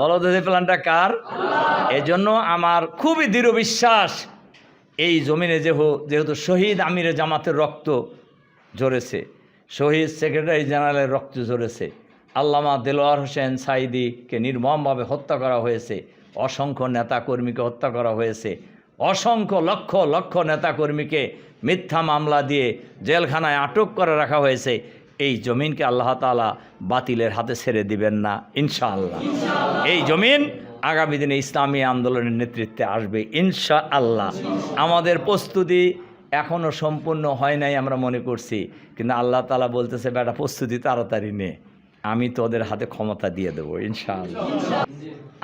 বলো তো প্ল্যানটা কার? এজন্য আমার খুবই দৃঢ় বিশ্বাস, এই জমিনে যেহ, যেহেতু শহীদ আমিরে জামাতের রক্ত ঝরেছে, শহীদ সেক্রেটারি জেনারেলের রক্ত ঝরেছে, আল্লামা দেলোয়ার হোসেন সাইদিকে নির্মমভাবে হত্যা করা হয়েছে, অসংখ্য নেতাকর্মীকে হত্যা করা হয়েছে, অসংখ্য লক্ষ লক্ষ নেতাকর্মীকে মিথ্যা মামলা দিয়ে জেলখানায় আটক করে রাখা হয়েছে এই জমিনকে আল্লাহ তালা বাতিলের হাতে ছেড়ে দিবেন না, ইনশাআল্লাহ। এই জমিন আগামী দিনে ইসলামী আন্দোলনের নেতৃত্বে আসবে ইনশা আল্লাহ আমাদের প্রস্তুতি এখনও সম্পূর্ণ হয় নাই আমরা মনে করছি, কিন্তু আল্লাহ তালা বলতেছে, বেটা, প্রস্তুতি তাড়াতাড়ি নে। আমি তোদের হাতে ক্ষমতা দিয়ে দেবো, ইনশাআল্লাহ।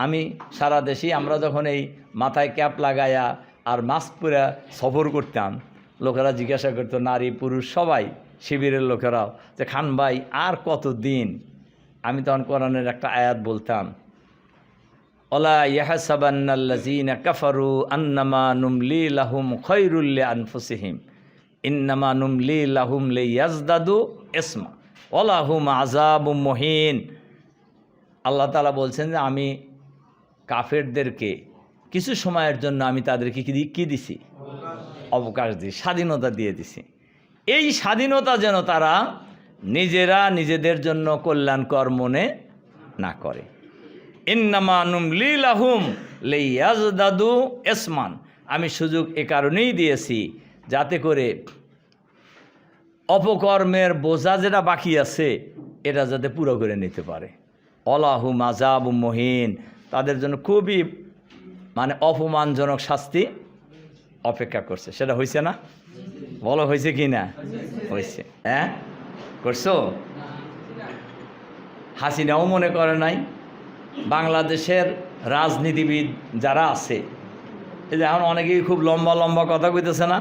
আমি সারা দেশেই আমরা যখন এই মাথায় ক্যাপ লাগায়া আর মাস্ক পরে সফর করতাম, লোকেরা জিজ্ঞাসা করতো, নারী, পুরুষ, সবাই শিবিরের লোকেরাও যে, খান ভাই, আর কত দিন আমি তখন কোরআনের একটা আয়াত বলতাম, ওলা ইয়াহসাবান্নাল্লাযীনা কাফারু আন্নামা নুমলি লাহুম খৈরুল্লি আনফুসিহিম ইন্নামা নুমলি লাহুম লিয়াজদাদু ইসমা ওলাহুম আযাবুম মুহিন। আল্লাহ তাআলা বলছেন যে, আমি কাফেরদেরকে কিছু সময়ের জন্য আমি তাদেরকে কি দিছি? অবকাশ দিই স্বাধীনতা দিয়ে দিছি। এই স্বাধীনতা যেন তারা নিজেরা নিজেদের জন্য কল্যাণকর মনে না করে। ইন্নামানুম লিলাহুম দাদু এসমান আমি সুযোগ এ কারণেই দিয়েছি যাতে করে অপকর্মের বোঝা যেটা বাকি আছে, এটা যাতে পুরো করে নিতে পারে। অলাহু মাজাব মহিন। তাদের জন্য খুবই মানে অপমানজনক শাস্তি অপেক্ষা করছে। সেটা হয়েছে না? বলো, হয়েছে কি না? হয়েছে। হ্যাঁ? করছ? হাসিনাও মনে করে নাই। বাংলাদেশের রাজনীতিবিদ যারা আছে, এই যে এখন অনেকেই খুব লম্বা লম্বা কথা কইতেছে না।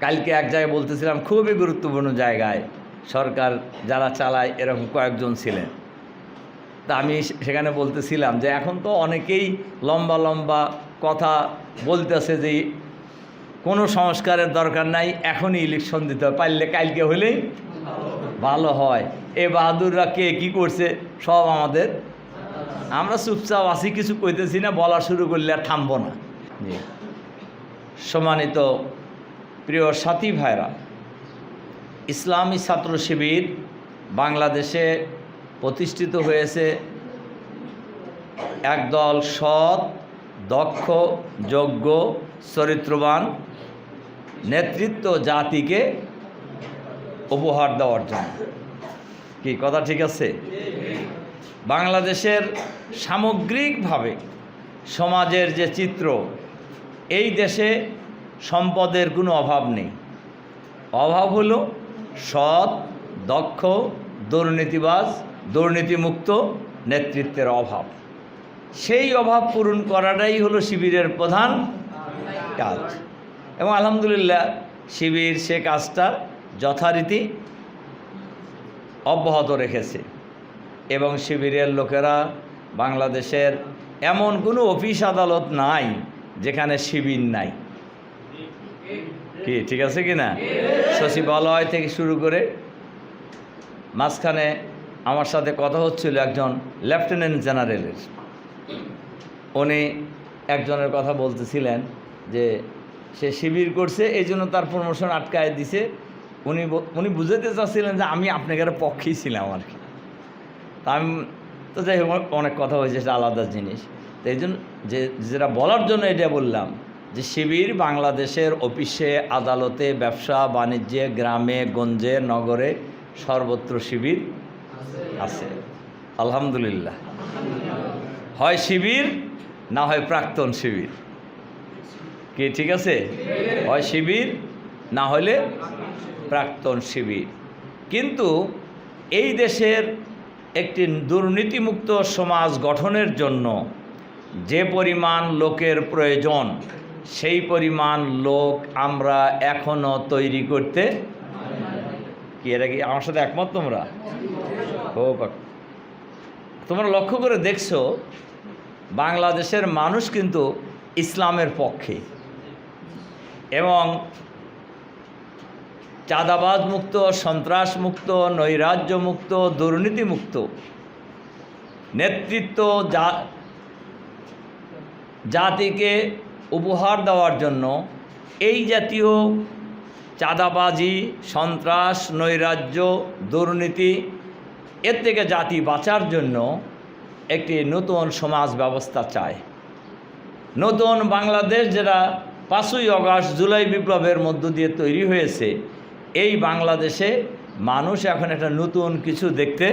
কালকে এক জায়গায় বলতেছিলাম, খুবই গুরুত্বপূর্ণ জায়গায় সরকার যারা চালায়, এরকম কয়েকজন ছিলেন। তা আমি সেখানে বলতেছিলাম যে এখন তো অনেকেই লম্বা লম্বা কথা বলতেছে যে কোনো সংস্কারের দরকার নাই, এখনই ইলেকশন দিতে হবে। পারলে কালকে হলেই ভালো হয়। এ বাহাদুররা কে, কী করছে, সব আমাদের। আমরা চুপচাপ আছি, কিছু কইতেছি না, বলা শুরু করলে আর থামবো না। সম্মানিত প্রিয় সাথী ভাইরা, ইসলামী ছাত্র শিবির বাংলাদেশে প্রতিষ্ঠিত হয়েছে একদল সৎ, দক্ষ, যোগ্য, চরিত্রবান নেতৃত্ব জাতিকে উপহার দেওয়ার জন্য। কি কথা ঠিক আছে? বাংলাদেশের সামগ্রিকভাবে সমাজের যে চিত্র, এই দেশে সম্পদের কোনো অভাব নেই। অভাব হলো সৎ, দক্ষ, দুর্নীতিবাজ দুর্নীতিমুক্ত নেতৃত্বের অভাব। সেই অভাব পূরণ করাটাই হলো শিবিরের প্রধান কাজ। এবং আলহামদুলিল্লাহ শিবির সে কাজটা যথারীতি অব্যাহত রেখেছে। এবং শিবিরের লোকেরা বাংলাদেশের এমন কোনো অফিস আদালত নাই যেখানে শিবির নাই। কি, ঠিক আছে কি না সচিবালয় থেকে শুরু করে মাঝখানে আমার সাথে কথা হচ্ছিল একজন লেফটেন্যান্ট জেনারেলের। উনি একজনের কথা বলতেছিলেন যে সে শিবির করছে, এই জন্য তার প্রমোশন আটকায় দিছে। উনি উনি বুঝাতে চাচ্ছিলেন যে আমি আপনাদের পক্ষেই ছিলাম আর কি। তা আমি, তো যাই হোক, অনেক কথা হয়েছে, সেটা আলাদা জিনিস। তো এই জন্য যে, যেটা বলার জন্য এটা বললাম যে শিবির বাংলাদেশের অফিসে আদালতে ব্যবসা, বাণিজ্যে, গ্রামে, গঞ্জে, নগরে সর্বত্র শিবির। আছে। আলহামদুলিল্লাহ। হয় শিবির না হয় প্রাক্তন শিবির? কি, ঠিক আছে? হয় শিবির না হলে প্রাক্তন শিবির। কিন্তু এই দেশের একটি দুর্নীতিমুক্ত সমাজ গঠনের জন্য যে পরিমাণ লোকের প্রয়োজন, সেই পরিমাণ লোক আমরা এখনও তৈরি করতে কি এটা কি আমার সাথে একমত তোমরা? ও তোমরা লক্ষ্য করে দেখছ, বাংলাদেশের মানুষ কিন্তু ইসলামের পক্ষে। এবং চাঁদাবাদ মুক্ত সন্ত্রাস মুক্ত নৈরাজ্য মুক্ত দুর্নীতি মুক্ত নেতৃত্ব জাতিকে উপহার দেওয়ার জন্য এই জাতীয় চাঁদাবাজি, সন্ত্রাস, নৈরাজ্য, দুর্নীতি, এর থেকে জাতি বাঁচার জন্য একটি নতুন সমাজ ব্যবস্থা চায়। নতুন বাংলাদেশ যেটা পাঁচই অগাস্ট জুলাই বিপ্লবের মধ্য দিয়ে তৈরি হয়েছে, এই বাংলাদেশে মানুষ এখন একটা নতুন কিছু দেখতে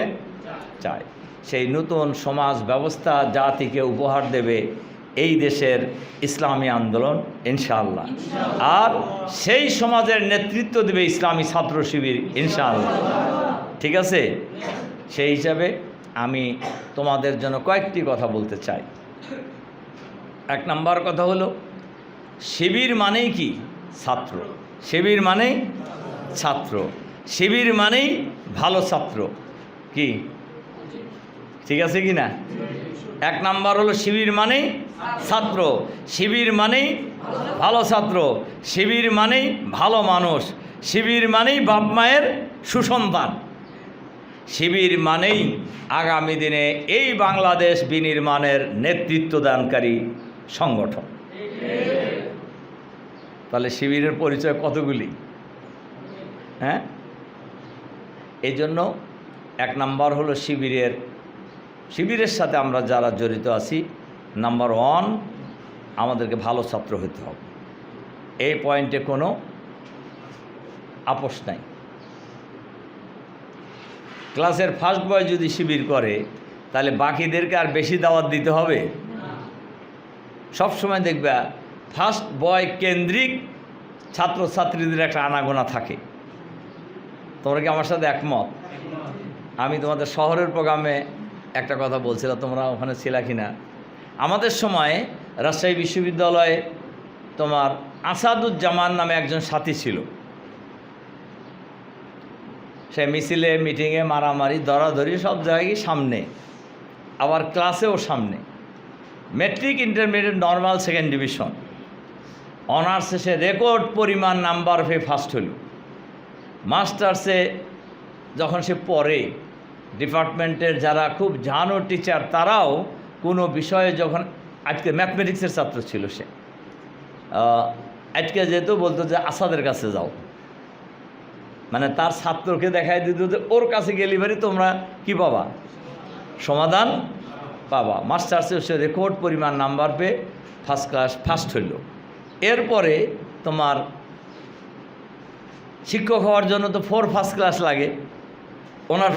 চায়। সেই নতুন সমাজ ব্যবস্থা জাতিকে উপহার দেবে এই দেশের ইসলামী আন্দোলন, ইনশাআল্লাহ। আর সেই সমাজের নেতৃত্ব দেবে ইসলামী ছাত্র শিবির, ইনশাআল্লাহ। ঠিক আছে? সেই হিসাবে আমি তোমাদের জন্য কয়েকটি কথা বলতে চাই। এক নাম্বার কথা হলো, শিবির মানেই কি? ছাত্র। শিবির মানেই ছাত্র। শিবির মানেই ভালো ছাত্র। কি? ঠিক আছে কি না? এক নাম্বার হলো, শিবির মানেই ছাত্র। শিবির মানেই ভালো ছাত্র। শিবির মানেই ভালো মানুষ। শিবির মানেই বাপ মায়ের সুসন্তান। শিবির মানেই আগামী দিনে এই বাংলাদেশ বিনির্মাণের নেতৃত্ব দানকারী সংগঠন। তাহলে শিবিরের পরিচয় কতগুলি? হ্যাঁ? এই জন্য এক নাম্বার হলো শিবিরের শিবিরের সাথে আমরা যারা জড়িত আছি নাম্বার ওয়ান আমাদেরকে ভালো ছাত্র হতে হবে। এই পয়েন্টে কোনো আপোষ নাই। ক্লাসের ফার্স্ট বয় যদি শিবির করে, তাহলে বাকিদেরকে আর বেশি দাওয়াত দিতে হবে? সব সময় দেখবা ফার্স্ট বয় কেন্দ্রিক ছাত্রছাত্রীদের একটা আনাগোনা থাকে। তোমরা কি আমার সাথে একমত? আমি তোমাদের শহরের প্রোগ্রামে একটা কথা বলছিলাম, তোমরা ওখানে ছিলা কি না আমাদের সময় রাজশাহী বিশ্ববিদ্যালয়ে তোমার আসাদুজ্জামান নামে একজন সাথী ছিল। সে মিছিলে, মিটিংয়ে মারামারি, দরাদরি সব জায়গায় সামনে। আবার ক্লাসেও সামনে। Matric, intermediate, normal second division. অনার্সে সে রেকর্ড পরিমাণ নাম্বার পেয়ে ফার্স্ট হল। মাস্টার্সে যখন সে পড়ে, ডিপার্টমেন্টের যারা খুব জানো টিচার তারাও কোনো বিষয়ে যখন আজকে ম্যাথমেটিক্সের ছাত্র ছিল সে আজকে যেহেতু বলতো যে আসাদের কাছে যাও মানে তার ছাত্রকে দেখায় দিত যে ওর কাছে গেলি বাড়ি তোমরা কি পাবা? সমাধান পাবা। মাস্টার্সে সে রেকর্ড পরিমাণ নাম্বার পেয়ে ফার্স্ট ক্লাস ফার্স্ট হইল। এরপরে তোমার শিক্ষক হওয়ার জন্য তো ফোর ফার্স্ট ক্লাস লাগে। ওনার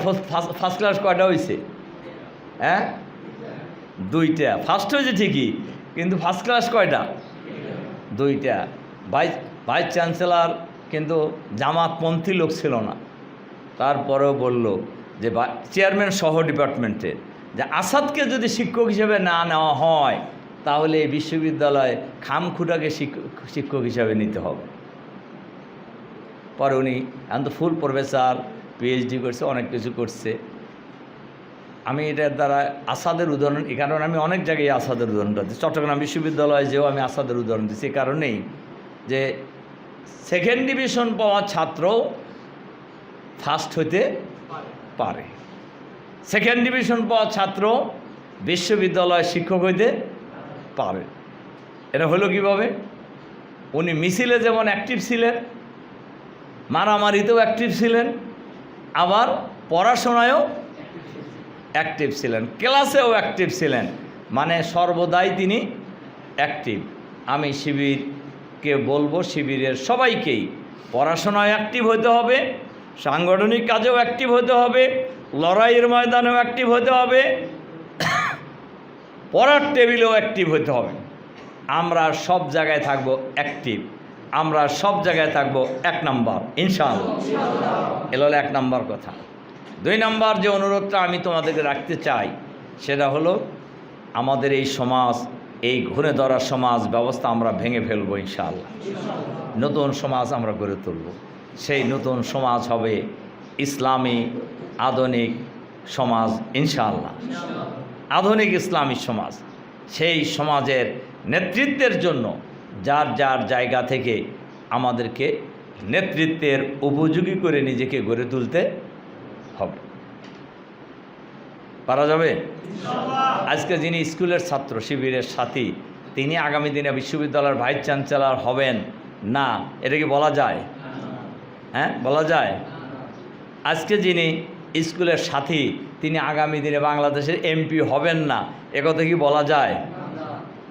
ফার্স্ট ক্লাস কয়টা হয়েছে হ্যাঁ? দুইটা। ফার্স্ট হয়েছে ঠিকই, কিন্তু ফার্স্ট ক্লাস কয়টা? দুইটা। ভাইস ভাইস চ্যান্সেলার কিন্তু জামাতপন্থী লোক ছিল না। তারপরেও বলল যে চেয়ারম্যান সহ ডিপার্টমেন্টের যে আসাদকে যদি শিক্ষক হিসেবে না নেওয়া হয়, তাহলে এই বিশ্ববিদ্যালয়ে খামখুটাকে শিক্ষক হিসাবে নিতে হবে। পরে উনি, এখন তো ফুল প্রফেসর পিএইচডি করছে, অনেক কিছু করছে। আমি এটার দ্বারা আসাদের উদাহরণ এই কারণে আমি অনেক জায়গায় আসাদের উদাহরণটা দিচ্ছি চট্টগ্রাম বিশ্ববিদ্যালয়ে যেও আমি আসাদের উদাহরণ দিচ্ছি এই কারণেই যে সেকেন্ড ডিভিশন পাওয়া ছাত্র ফার্স্ট হতে পারে। সেকেন্ড ডিভিশন পাওয়া ছাত্র বিশ্ববিদ্যালয় শিক্ষক হইতে পারে। এটা হলো কীভাবে? উনি মিছিলে যেমন অ্যাক্টিভ ছিলেন, মারামারিতেও অ্যাক্টিভ ছিলেন, আবার পড়াশোনায়ও অ্যাক্টিভ ছিলেন ক্লাসেও অ্যাক্টিভ ছিলেন মানে সর্বদাই তিনি অ্যাক্টিভ আমি শিবিরকে বলব, শিবিরের সবাইকেই, পড়াশোনায় অ্যাক্টিভ হতে হবে, সাংগঠনিক কাজেও অ্যাক্টিভ হতে হবে, লড়াইয়ের ময়দানেও অ্যাক্টিভ হতে হবে, পড়ার টেবিলেও অ্যাক্টিভ হতে হবে। আমরা সব জায়গায় থাকব অ্যাক্টিভ আমরা সব জায়গায় থাকব এক নম্বর, ইনশাআল্লাহ। এলো এক নম্বর কথা। দুই নম্বর যে অনুরোধটা আমি তোমাদেরকে রাখতে চাই, সেটা হলো আমাদের এই সমাজ, এই ঘুরে ধরা সমাজ ব্যবস্থা আমরা ভেঙে ফেলব ইনশাআল্লাহ। নতুন সমাজ আমরা গড়ে তুলব। সেই নতুন সমাজ হবে ইসলামী, আধুনিক সমাজ ইনশাআল্লাহ। আধুনিক ইসলামী সমাজ। সেই সমাজের নেতৃত্বের জন্য যার যার জায়গা থেকে আমাদেরকে নেতৃত্বের উপযোগী করে নিজেকে গড়ে তুলতে হবে। পারা যাবে? আজকে যিনি স্কুলের ছাত্র শিবিরের সাথী তিনি আগামী দিনে বিশ্ববিদ্যালয়ের ভাইস চ্যান্সেলর হবেন না এটা কি বলা যায়? হ্যাঁ বলা যায়? আজকে যিনি স্কুলের সাথী তিনি আগামী দিনে বাংলাদেশের এমপি হবেন না একথা কি বলা যায়?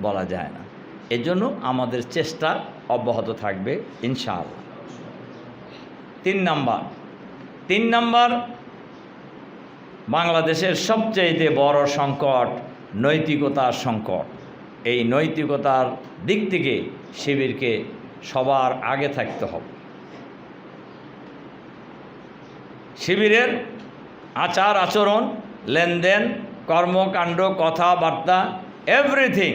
বলা যায় না। এজন্য আমাদের চেষ্টা অব্যাহত থাকবে ইনশাআল্লাহ। তিন নাম্বার। তিন নাম্বার বাংলাদেশের সবচেয়ে বড় সংকট নৈতিকতার সংকট। এই নৈতিকতার দিক থেকে শিবিরকে সবার আগে থাকতে হবে। শিবিরের আচার আচরণ, লেনদেন, কর্মকাণ্ড, কথাবার্তা এভরিথিং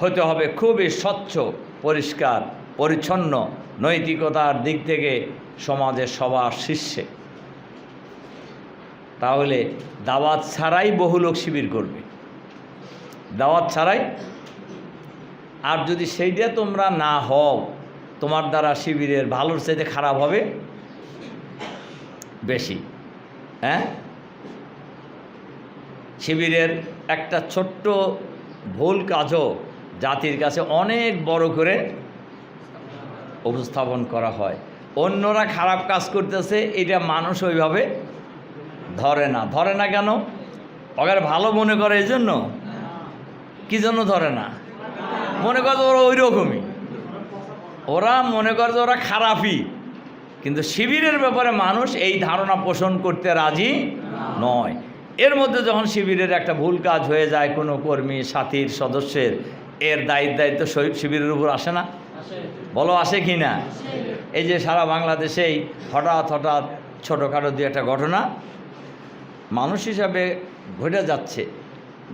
হতে হবে খুবই স্বচ্ছ, পরিষ্কার, পরিচ্ছন্ন নৈতিকতার দিক থেকে সমাজের সবার শীর্ষে। তাহলে দাওয়াত ছাড়াই বহু লোক শিবির করবে। দাওয়াত ছাড়াই? আর যদি সেইটা তোমরা না হও, তোমার দ্বারা শিবিরের ভালোর চাইতে খারাপ হবে বেশি হ্যাঁ? শিবিরের একটা ছোট্ট ভুল কাজও জাতির কাছে অনেক বড় করে উপস্থাপন করা হয়। অন্যরা খারাপ কাজ করতেছে, এটা মানুষ ওইভাবে ধরে না ধরে না কেন? ওদের ভালো মনে করে এই জন্য? কী জন্য ধরে না? মনে করে ওরা ওই রকমই ওরা মনে করে যে ওরা খারাপই। কিন্তু শিবিরের ব্যাপারে মানুষ এই ধারণা পোষণ করতে রাজি নয়। এর মধ্যে যখন শিবিরের একটা ভুল কাজ হয়ে যায়, কোনো কর্মী, সাথীর, সদস্যের, এর দায়িত্ব দায়িত্ব শিবিরের উপর আসে না? বলো, আসে কি না? এই যে সারা বাংলাদেশেই হঠাৎ হঠাৎ ছোটোখাটো দু একটা ঘটনা মানুষ হিসাবে ঘটে যাচ্ছে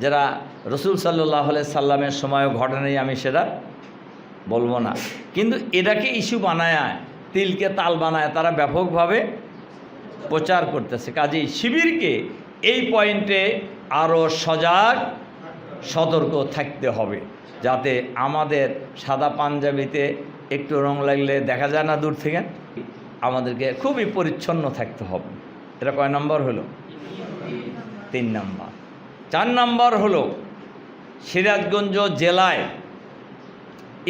যারা রসুল সাল্লাহ সাল্লামের সময়ও ঘটনাই আমি সেটা বলব না। কিন্তু এটাকে ইস্যু বানায়, তিলকে তাল বানায় তারা ব্যাপকভাবে প্রচার করতেছে। কাজেই শিবিরকে এই পয়েন্টে আরও সজাগ, সতর্ক থাকতে হবে যাতে আমাদের সাদা পাঞ্জাবিতে একটু রং লাগলে দেখা যায় না দূর থেকে। আমাদেরকে খুবই পরিচ্ছন্ন থাকতে হবে। এটা কয় নম্বর হলো? তিন নম্বর। চার নম্বর হলো সিরাজগঞ্জ জেলায়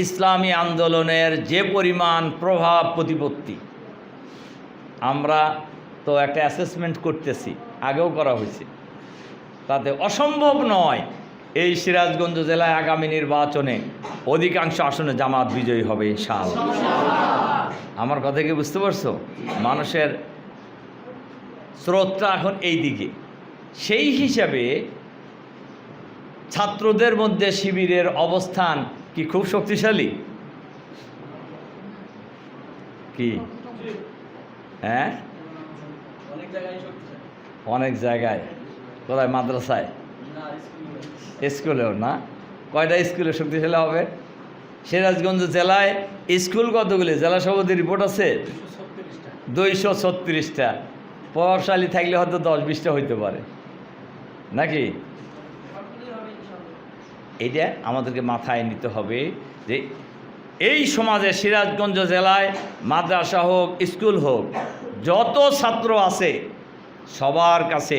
ইসলামী আন্দোলনের যে পরিমাণ প্রভাব প্রতিপত্তি, আমরা তো একটা অ্যাসেসমেন্ট করতেছি, আগেও করা হয়েছে। তাতে অসম্ভব নয়, এই সিরাজগঞ্জ জেলায় আগামী নির্বাচনে অধিকাংশ আসনে জামাত বিজয়ী হবে, ইনশাআল্লাহ। আমার কথা কি বুঝতে পারছ? মানুষের স্রোতটা এখন এই দিকে। সেই হিসাবে ছাত্রদের মধ্যে শিবিরের অবস্থান কি খুব শক্তিশালী? কি? হ্যাঁ? অনেক জায়গায় কোথায়? মাদ্রাসায়? স্কুলেও। না? কয়টা স্কুলে শক্তিশালী হবে? সিরাজগঞ্জ জেলায় স্কুল কতগুলি? জেলা সভাপতির রিপোর্ট আছে? দুইশো ছত্রিশটা। প্রভাবশালী থাকলে হয়তো দশ বিশটা হইতে পারে। নাকি? এটা আমাদেরকে মাথায় নিতে হবে যে এই সমাজে সিরাজগঞ্জ জেলায় মাদ্রাসা হোক, স্কুল হোক, যত ছাত্র আছে, সবার কাছে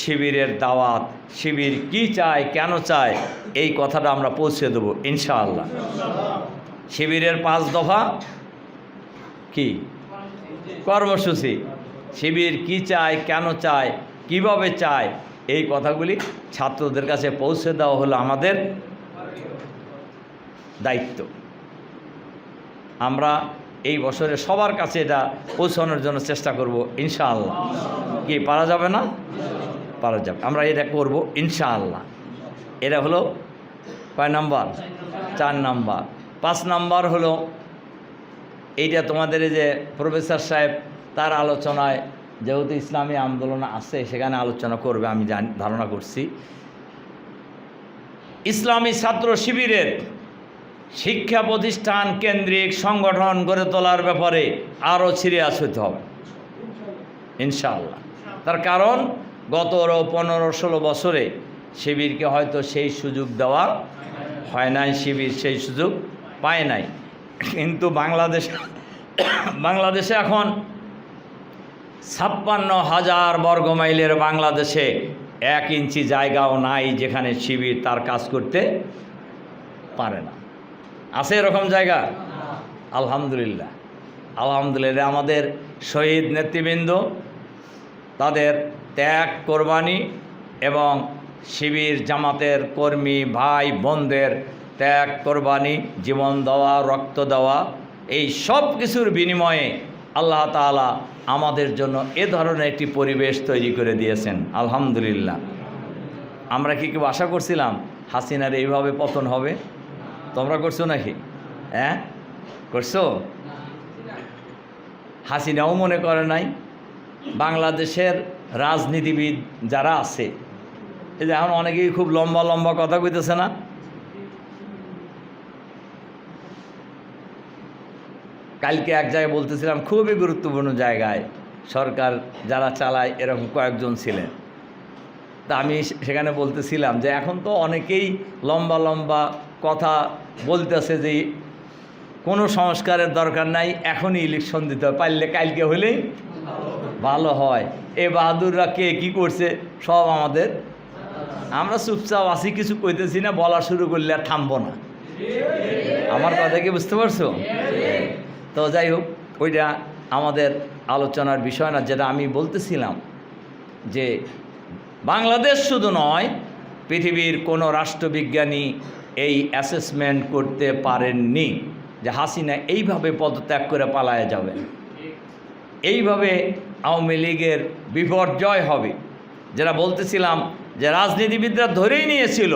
শিবিরের দাওয়াত, শিবির কি চায়, কেন চায়, এই কথাটা আমরা পৌঁছে দেবো, ইনশাআল্লাহ। শিবিরের পাঁচ দফা কি? কর্মসূচি। শিবির কি চায়, কেন চায়, কীভাবে চায় এই কথাগুলি ছাত্রদের কাছে পৌঁছে দেওয়া হলো আমাদের দায়িত্ব। আমরা এই বছরে সবার কাছে এটা পৌঁছানোর জন্য চেষ্টা করব, ইনশাআল্লাহ। কি, পারা যাবে না? পারা যাবে। আমরা এটা করব, ইনশাআল্লাহ। এটা হলো কয় নাম্বার? চার নাম্বার। পাঁচ নাম্বার হলো, এইটা তোমাদের যে প্রফেসর সাহেব তার আলোচনায় যেহেতু ইসলামী আন্দোলন আছে, সেখানে আলোচনা করবে, আমি ধারণা করছি। ইসলামী ছাত্র শিবিরের শিক্ষা প্রতিষ্ঠান কেন্দ্রিক সংগঠন গড়ে তোলার ব্যাপারে আরও সিরিয়াস হতে হবে। ইনশাআল্লাহ। তার কারণ, গত পনেরো ষোলো বছরে শিবিরকে হয়তো সেই সুযোগ দেওয়া হয় নাই, শিবির সেই সুযোগ পায় নাই। কিন্তু বাংলাদেশ, বাংলাদেশে এখন ছাপ্পান্ন হাজার বর্গমাইলের বাংলাদেশে এক ইঞ্চি জায়গাও নাই যেখানে শিবির তার কাজ করতে পারে না। আছে এরকম জায়গা? আলহামদুলিল্লাহ। আলহামদুলিল্লাহ, আমাদের শহীদ নেতৃবৃন্দ, তাদের ত্যাগ, কোরবানি এবং শিবির জামাতের কর্মী, ভাই, বোনদের ত্যাগ, কোরবানি, জীবন দেওয়া, রক্ত দেওয়া, এই সব কিছুর বিনিময়ে আল্লাহ তাআলা আমাদের জন্য এ ধরনের একটি পরিবেশ তৈরি করে দিয়েছেন। আলহামদুলিল্লাহ। আমরা কি কেউ আশা করছিলাম হাসিনার এইভাবে পতন হবে? তোমরা করছ নাকি? হ্যাঁ? করছ? হাসিনাও মনে করে নাই। বাংলাদেশের রাজনীতিবিদ যারা আছে, এই যে এখন অনেকেই খুব লম্বা লম্বা কথা কইতেছে না? কালকে এক জায়গায় বলতেছিলাম, খুবই গুরুত্বপূর্ণ জায়গায় সরকার যারা চালায় এরকম কয়েকজন ছিলেন। তা আমি সেখানে বলতেছিলাম যে এখন তো অনেকেই লম্বা লম্বা কথা বলতেছে যে কোনো সংস্কারের দরকার নাই, এখনই ইলেকশন দিতে হবে, পারলে কালকে হলেই ভালো হয়। এ বাহাদুররা কে, কী করছে, সব আমাদের। আমরা চুপচাপ আছি, কিছু কইতেছি না, বলা শুরু করলে আর থামবো না। আমার কথা কি বুঝতে পারছ? তো যাই হোক, ওইটা আমাদের আলোচনার বিষয় না, যেটা আমি বলতেছিলাম যে বাংলাদেশ শুধু নয়, পৃথিবীর কোনো রাষ্ট্রবিজ্ঞানী এই অ্যাসেসমেন্ট করতে পারেননি যে হাসিনা এইভাবে পদত্যাগ করে পালায় যাবে। এইভাবে আওয়ামী লীগের বিপর্যয় হবে। যেটা বলতেছিলাম যে রাজনীতিবিদরা ধরেই নিয়েছিল,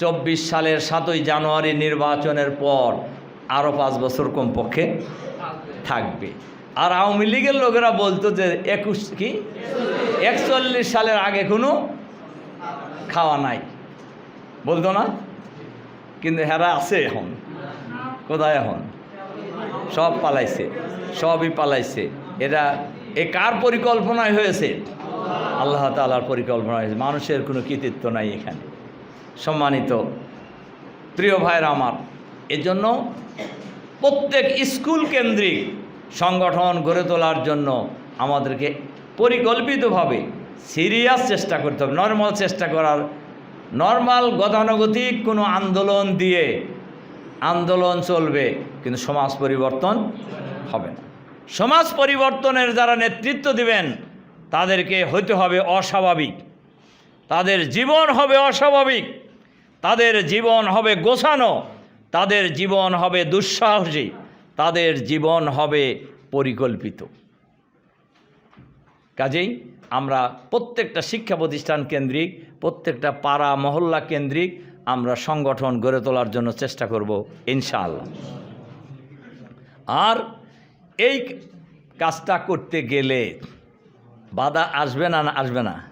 চব্বিশ সালের সাতই জানুয়ারি নির্বাচনের পর আরও পাঁচ বছর কমপক্ষে থাকবে। আর আওয়ামী লীগের লোকেরা বলতো যে একুশ কি? একচল্লিশ সালের আগে কোনো খাওয়া নাই। বলতো না? কিন্তু হেরা আছে এখন। কোথায় এখন? সব পালাইছে, সবই পালাইছে। এটা এ কার পরিকল্পনায় হয়েছে? আল্লাহ তালার পরিকল্পনা হয়েছে। মানুষের কোনো কৃতিত্ব নাই এখানে। সম্মানিত প্রিয় ভাইরা আমার এজন্য প্রত্যেক স্কুল কেন্দ্রিক সংগঠন গড়ে তোলার জন্য আমাদেরকে পরিকল্পিতভাবে সিরিয়াস চেষ্টা করতে হবে নর্মাল চেষ্টা করার নর্মাল গতানুগতিক কোনো আন্দোলন দিয়ে আন্দোলন চলবে, কিন্তু সমাজ পরিবর্তন হবে না। সমাজ পরিবর্তনের যারা নেতৃত্ব দিবেন, তাদেরকে হইতে হবে অস্বাভাবিক। তাদের জীবন হবে অস্বাভাবিক। তাদের জীবন হবে গোছানো। তাদের জীবন হবে দুঃসাহসী, তাদের জীবন হবে পরিকল্পিত। কাজেই আমরা প্রত্যেকটা শিক্ষা প্রতিষ্ঠান কেন্দ্রিক, প্রত্যেকটা পাড়া মহল্লা কেন্দ্রিক আমরা সংগঠন গড়ে তোলার জন্য চেষ্টা করব, ইনশাআল্লাহ। আর এই কাজটা করতে গেলে বাধা আসবে না না আসবে না?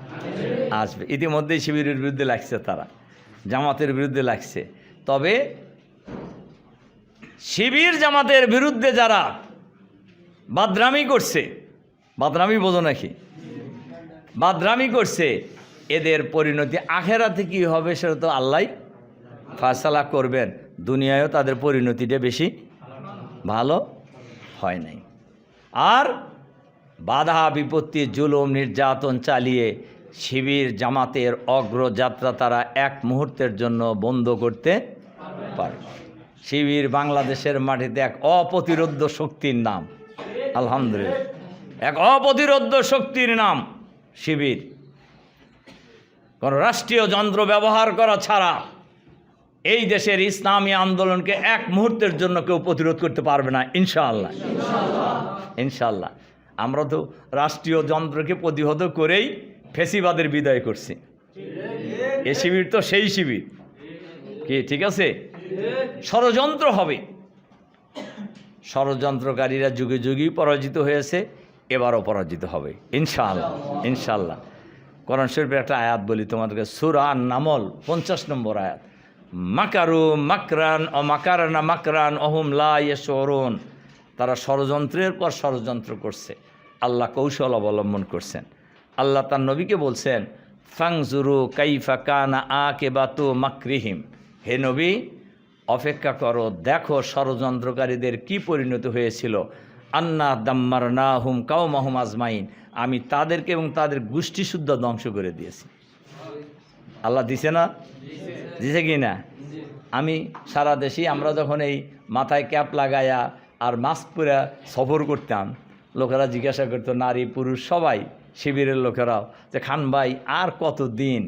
আসবে। ইতিমধ্যেই শিবিরের বিরুদ্ধে লাগছে তারা, জামাতের বিরুদ্ধে লাগছে। তবে শিবির জামাতের বিরুদ্ধে যারা বাদরামি করছে, বাদরামি বোঝো নাকি? বাদরামি করছে, এদের পরিণতি আখেরাতে কি হবে সেটা তো আল্লাহ ফায়সালা করবেন। দুনিয়ায়ও তাদের পরিণতিটা বেশি ভালো হয় নাই। আর বাধা, বিপত্তি, জুলুম, নির্যাতন চালিয়ে শিবির জামাতের অগ্রযাত্রা তারা এক মুহূর্তের জন্য বন্ধ করতে পারে শিবির বাংলাদেশের মাটিতে এক অপ্রতিরোধ্য শক্তির নাম। আলহামদুলিল্লাহ। এক অপ্রতিরোধ্য শক্তির নাম শিবির। কোনো রাষ্ট্রীয় যন্ত্র ব্যবহার করা ছাড়া এই দেশের ইসলামী আন্দোলনকে এক মুহূর্তের জন্য কেউ প্রতিরোধ করতে পারবে না, ইনশাআল্লাহ। ইনশাআল্লাহ। আমরা তো রাষ্ট্রীয় যন্ত্রকে প্রতিহত করেই ফেসিবাদের বিদায় করছি। এ শিবির তো সেই শিবির। কি, ঠিক আছে? ষড়যন্ত্র হবে। ষড়যন্ত্রকারীরা যুগে যুগেই পরাজিত হয়েছে, এবারও পরাজিত হবে। ইনশাআল্লাহ ইনশাআল্লাহ। কোরআন শরীফের একটা আয়াত বলি তোমাদেরকে, সুরা নামল পঞ্চাশ নম্বর আয়াত। মাকারু মাকরান ও মাকারানা মাকরান অহুম লা ইয়েশরুন তারা ষড়যন্ত্রের পর ষড়যন্ত্র করছে। আল্লাহ কৌশল অবলম্বন করছেন। আল্লাহ তার নবীকে বলছেন, ফাংজুরু কাইফা কানা আ কে বাতু মাকরিহিম। হে নবী অপেক্ষা করো, দেখো ষড়যন্ত্রকারীদের কি পরিণত হয়েছিল। আন্না দাম্মার না হুম কাউ মাহুম আজমাইন। আমি তাদেরকে এবং তাদের গোষ্ঠী শুদ্ধ ধ্বংস করে দিয়েছি। আল্লাহ দিছে না? দিছে কি না? আমি সারা দেশে আমরা যখন এই মাথায় ক্যাপ লাগায়া আর মাস্ক পরে সফর করতাম, লোকেরা জিজ্ঞাসা করতো, নারী, পুরুষ, সবাই, শিবিরের লোকেরাও যে, খান ভাই, আর কত দিন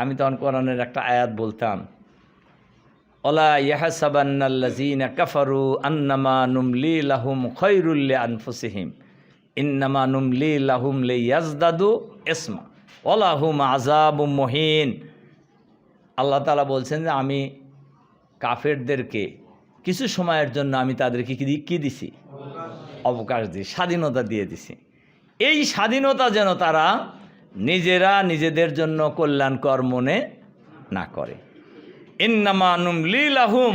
আমি তখন কোরআনের একটা আয়াত বলতাম ওলা কাফারু লাহুম ওলাহুম আল্লাহ বলছেন যে, আমি কাফেরদেরকে কিছু সময়ের জন্য আমি তাদেরকে কি কি দিছি? অবকাশ দিই স্বাধীনতা দিয়ে দিছি। এই স্বাধীনতা যেন তারা নিজেরা নিজেদের জন্য কল্যাণকর মনে না করে। ইন্নামানুম লিলাহুম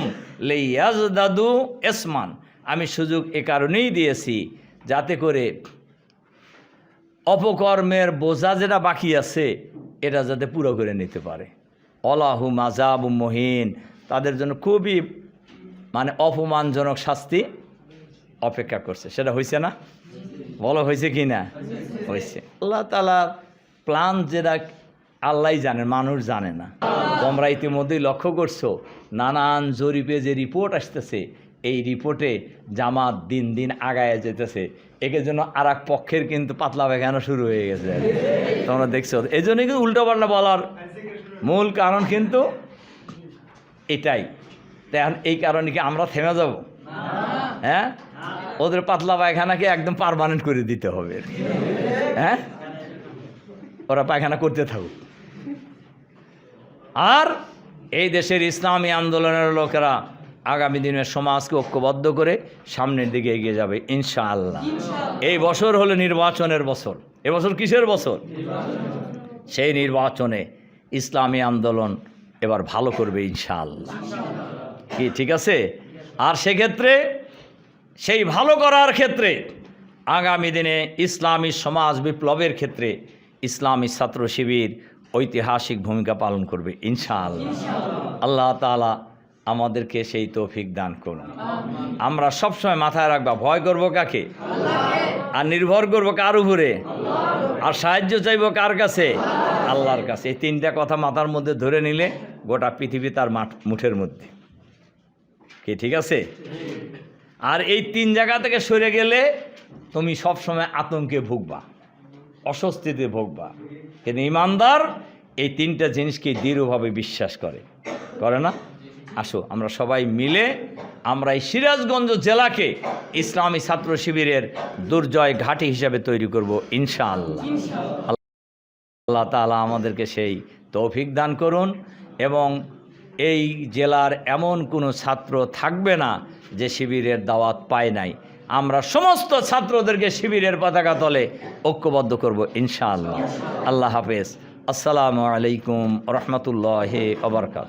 লেয়াজদাদু এসমান। আমি সুযোগ এ কারণেই দিয়েছি যাতে করে অপকর্মের বোঝা যেটা বাকি আছে, এটা যাতে পুরো করে নিতে পারে। অলাহু মাজাব মহিন। তাদের জন্য খুবই মানে অপমানজনক শাস্তি অপেক্ষা করছে। সেটা হয়েছে না? বলো হয়েছে কি না হয়েছে আল্লাহ তালার প্ল্যান যেটা আল্লাহ জানেন, মানুষ জানে না। তোমরা ইতিমধ্যেই লক্ষ্য করছ, নানান জরিপে যে রিপোর্ট আসতেছে, এই রিপোর্টে জামাত দিন দিন আগায় যেতেছে একে জন্য আর পক্ষের কিন্তু পাতলা বেগানো শুরু হয়ে গেছে। তোমরা দেখছ? এই জন্য কিন্তু উল্টোপাল্টা বলার মূল কারণ কিন্তু এটাই। তাই এই কারণে কি আমরা থেমে যাব? হ্যাঁ? ওদের পাতলা পায়খানাকে একদম পারমানেন্ট করে দিতে হবে। হ্যাঁ? ওরা পায়খানা করতে থাকুক। আর এই দেশের ইসলামী আন্দোলনের লোকেরা আগামী দিনের সমাজকে ঐক্যবদ্ধ করে সামনের দিকে এগিয়ে যাবে ইনশাআল্লাহ। এই বছর হলো নির্বাচনের বছর। এবছর কিসের বছর? সেই নির্বাচনে ইসলামী আন্দোলন এবার ভালো করবে ইনশাআল্লাহ। কি ঠিক আছে? আর সেক্ষেত্রে সেই ভালো করার ক্ষেত্রে আগামী দিনে ইসলামী সমাজ বিপ্লবের ক্ষেত্রে ইসলামী ছাত্র শিবির ঐতিহাসিক ভূমিকা পালন করবে ইনশাআল্লাহ। আল্লাহ তাআলা আমাদেরকে সেই তৌফিক দান করুন। আমরা সবসময় মাথায় রাখবা ভয় করব কাকে? আর নির্ভর করব কার উপরে? আর সাহায্য চাইব কার কাছে? আল্লাহর কাছে। এই তিনটা কথা মাথার মধ্যে ধরে নিলে গোটা পৃথিবী তার মাঠ মুঠের মধ্যে। কি ঠিক আছে? আর এই তিন জায়গা থেকে সরে গেলে তুমি সবসময় আতঙ্কে ভুগবা। অস্বস্তিতে ভোগবা। কিন্তু ইমানদার এই তিনটা জিনিসকে দৃঢ়ভাবে বিশ্বাস করে। করে না? আসো আমরা সবাই মিলে আমরা এই সিরাজগঞ্জ জেলাকে ইসলামী ছাত্র শিবিরের দুর্জয় ঘাঁটি হিসাবে তৈরি করব ইনশাআল্লাহ। আল্লাহ তাআলা আমাদেরকে সেই তৌফিক দান করুন এবং এই জেলার এমন কোনো ছাত্র থাকবে না যে শিবিরের দাওয়াত পায় নাই। আমরা সমস্ত ছাত্রদেরকে শিবিরের পতাকা তলে ঐক্যবদ্ধ করব, ইনশাআল্লাহ। আল্লাহ হাফেজ। আসসালামু আলাইকুম রহমতুল্লাহ অবরকাত